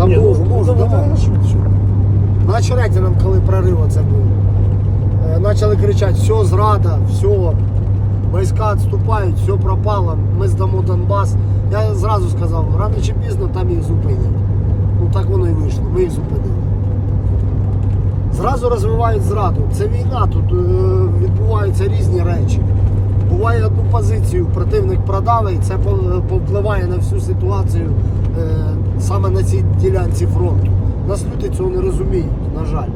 Там Ні, ну, можу, можу, давай. На Очеретинам, коли прорив це був. е, Почали кричати, все, зрада, все, війська відступають, все пропало, ми здамо Донбас. Я зразу сказав, рано чи пізно там їх зупинять. Ну так воно і вийшло, ми їх зупинили. Зразу розвивають зраду. Це війна, тут е, відбуваються різні речі. Буває одну позицію, противник продав, і це по- повпливає на всю ситуацію е, саме на цій ділянці фронту. Нас люди цього не розуміють, на жаль.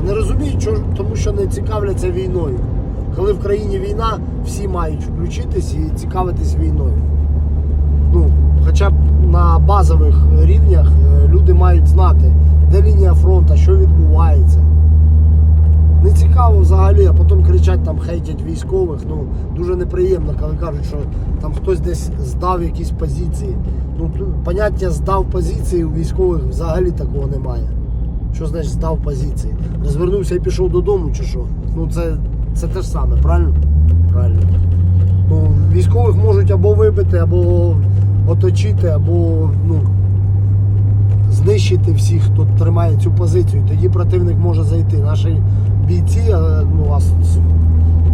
А не розуміють, тому що не цікавляться війною. Коли в країні війна, всі мають включитись і цікавитись війною. Ну, хоча б на базових рівнях е, люди мають знати, де лінія фронту, що відбувається. Не цікаво взагалі, а потім кричать там хейтять військових. Ну дуже неприємно, коли кажуть, що там хтось десь здав якісь позиції. Ну поняття здав позиції у військових взагалі такого немає. Що значить здав позиції? Розвернувся і пішов додому, чи що? Ну це, це те ж саме, правильно? Правильно. Ну, військових можуть або вибити, або оточити, або ну, знищити всіх, хто тримає цю позицію. Тоді противник може зайти. Наші бійці, е, ну,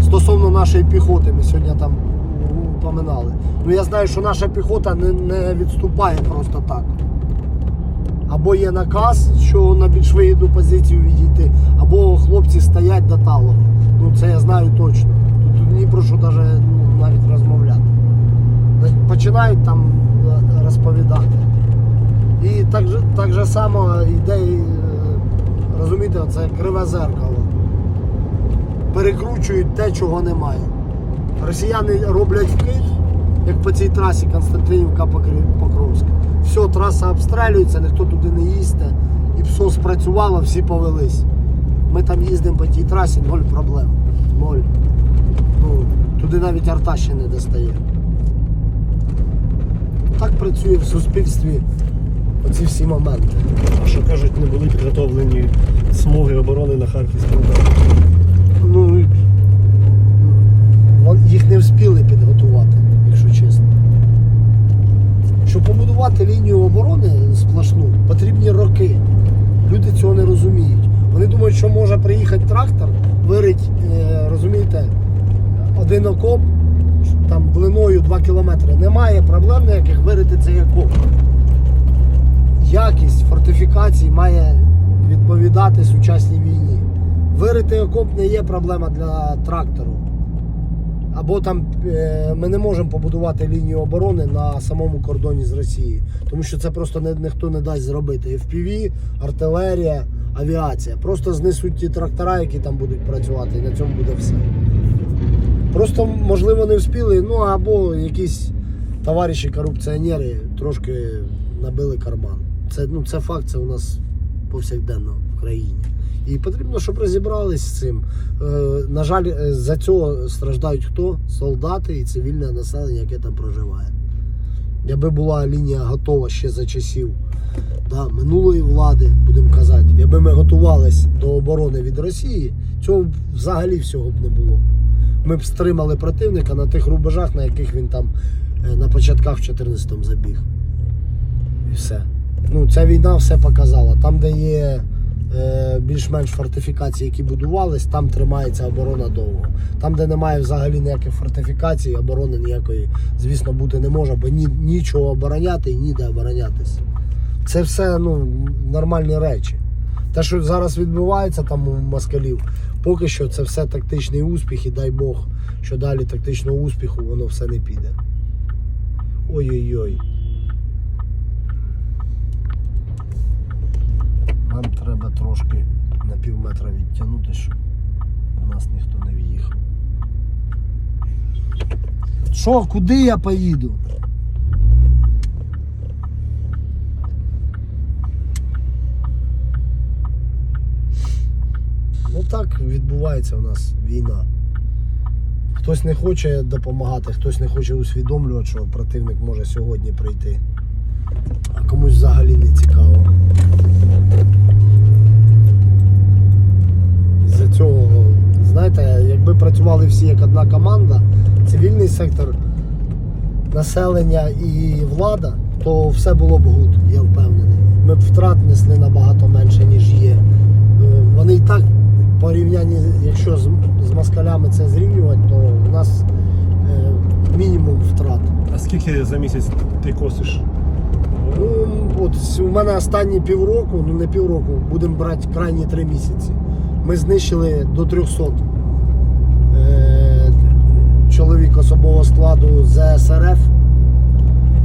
стосовно нашої піхоти, ми сьогодні там упоминали. Ну я знаю, що наша піхота не, не відступає просто так. Або є наказ, що на більш вигідну позицію відійти, або хлопці стоять до талого. Ну це я знаю точно. Тут ні про що навіть, ну, навіть розмовляти. Починають там е, розповідати. І так так же само йде, е, розумієте, це криве зеркало. Перекручують те, чого немає. Росіяни роблять вкид, як по цій трасі Константинівка Покровська. Все, траса обстрілюється, ніхто туди не їсте. І ПСО спрацювало, всі повелись. Ми там їздимо по тій трасі, ноль проблем. Ноль. Ну, туди навіть арта ще не достає. Так працює в суспільстві оці всі моменти. А що кажуть, не були підготовлені смуги оборони на Харківському напрямку? Ну, їх не встигли підготувати, якщо чесно. Щоб побудувати лінію оборони сплошну, потрібні роки. Люди цього не розуміють. Вони думають, що може приїхати трактор, вирить, е, розумієте, один окоп там длиною 2 кілометри. Немає проблем ніяких вирити цей окоп. Якість фортифікацій має відповідати сучасній війні. Вирити окоп не є проблема для трактору. Або там е, ми не можемо побудувати лінію оборони на самому кордоні з Росією, тому що це просто не, ніхто не дасть зробити. FPV, артилерія, авіація. Просто знесуть ті трактора, які там будуть працювати, і на цьому буде все. Просто, можливо, не вспіли, ну або якісь товариші корупціонери трошки набили карман. Це, ну, це факт, це у нас повсякденно в країні. І потрібно, щоб розібрались з цим. Е, на жаль, е, за цього страждають хто? Солдати і цивільне населення, яке там проживає. Якби була лінія готова ще за часів да, минулої влади, будемо казати, якби ми готувались до оборони від Росії, цього взагалі всього б не було. Ми б стримали противника на тих рубежах, на яких він там е, на початках в 14-му забіг. І все. Ну, ця війна все показала. Там, де є е, більш-менш фортифікації, які будувались, там тримається оборона довго. Там, де немає взагалі ніяких фортифікацій, оборони ніякої, звісно, бути не може, бо ні, нічого обороняти і ніде оборонятися. Це все ну, нормальні речі. Те, що зараз відбувається там у москалів, поки що це все тактичний успіх, і дай Бог, що далі тактичного успіху воно все не піде. Ой-ой-ой. Нам треба трошки на пів метра відтягнути, щоб у нас ніхто не в'їхав. Що, куди я поїду? Ну так відбувається у нас війна. Хтось не хоче допомагати, хтось не хоче усвідомлювати, що противник може сьогодні прийти. А комусь взагалі не цікаво. Цього, знаєте, якби працювали всі як одна команда, цивільний сектор, населення і влада, то все було б гуд, я впевнений. Ми б втрат несли набагато менше, ніж є. Е, Вони і так порівнянні, якщо з, з москалями це зрівнювати, то у нас е, мінімум втрат. А скільки за місяць ти косиш? Ну, от у мене останні півроку, ну не півроку, будемо брати крайні три місяці. Ми знищили до 300 е, чоловік особового складу ЗСРФ,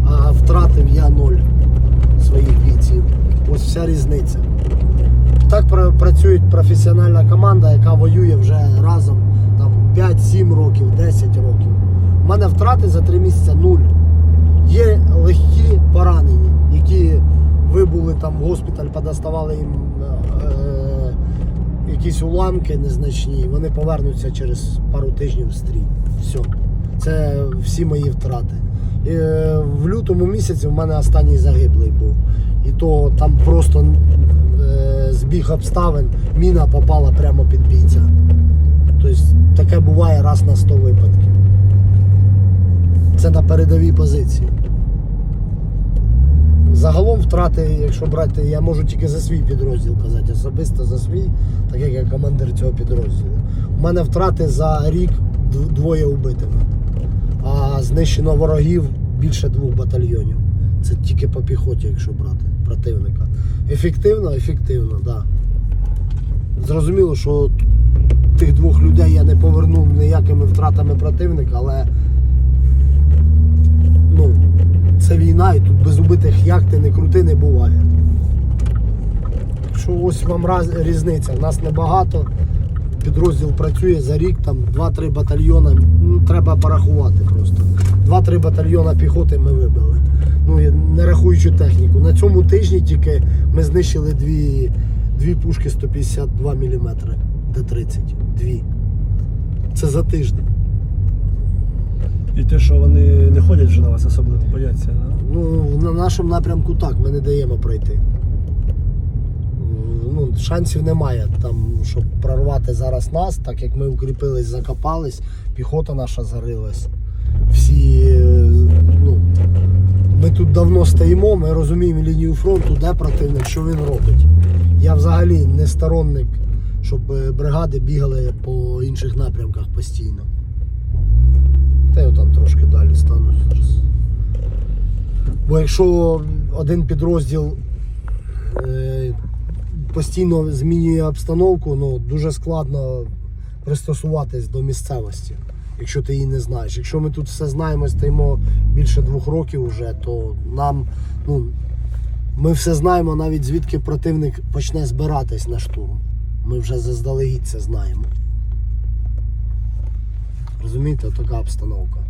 а втратив я ноль своїх бійців. Ось вся різниця. Так працює професіональна команда, яка воює вже разом там, 5-7 років, 10 років. У мене втрати за 3 місяці нуль. Є легкі поранені, які вибули там в госпіталь, подоставали їм е, якісь уламки незначні, вони повернуться через пару тижнів в стрій. Все. Це всі мої втрати. Е, в лютому місяці в мене останній загиблий був. І то там просто е, збіг обставин, міна попала прямо під бійця. Тобто таке буває раз на 100 випадків. Це на передовій позиції. Загалом втрати, якщо брати, я можу тільки за свій підрозділ казати, особисто за свій, так як я командир цього підрозділу. У мене втрати за рік двоє убитими, а знищено ворогів більше двох батальйонів. Це тільки по піхоті, якщо брати противника. Ефективно, ефективно, так. Да. Зрозуміло, що тих двох людей я не повернув ніякими втратами противника, але це війна і тут без убитих як ти не крути не буває. Що ось вам раз, різниця. Нас небагато. Підрозділ працює за рік, там 2-3 батальйони. Ну, треба порахувати просто. 2-3 батальйона піхоти ми вибили. Ну, не рахуючи техніку. На цьому тижні тільки ми знищили дві, дві пушки 152 мм Д-30. Дві. Це за тиждень. Те, що вони не ходять вже на вас особливо, бояться. Да? Ну, на нашому напрямку так, ми не даємо пройти. Ну, шансів немає там, щоб прорвати зараз нас, так як ми укріпились, закопались, піхота наша зарилась. Всі, ну, ми тут давно стоїмо, ми розуміємо лінію фронту, де противник, що він робить. Я взагалі не сторонник, щоб бригади бігали по інших напрямках постійно. Трошки далі стану зараз. Бо якщо один підрозділ е, постійно змінює обстановку, ну дуже складно пристосуватись до місцевості, якщо ти її не знаєш. Якщо ми тут все знаємо, стоїмо більше двох років вже, то нам ну, ми все знаємо навіть звідки противник почне збиратись на штурм. Ми вже заздалегідь це знаємо. Розумієте, така обстановка.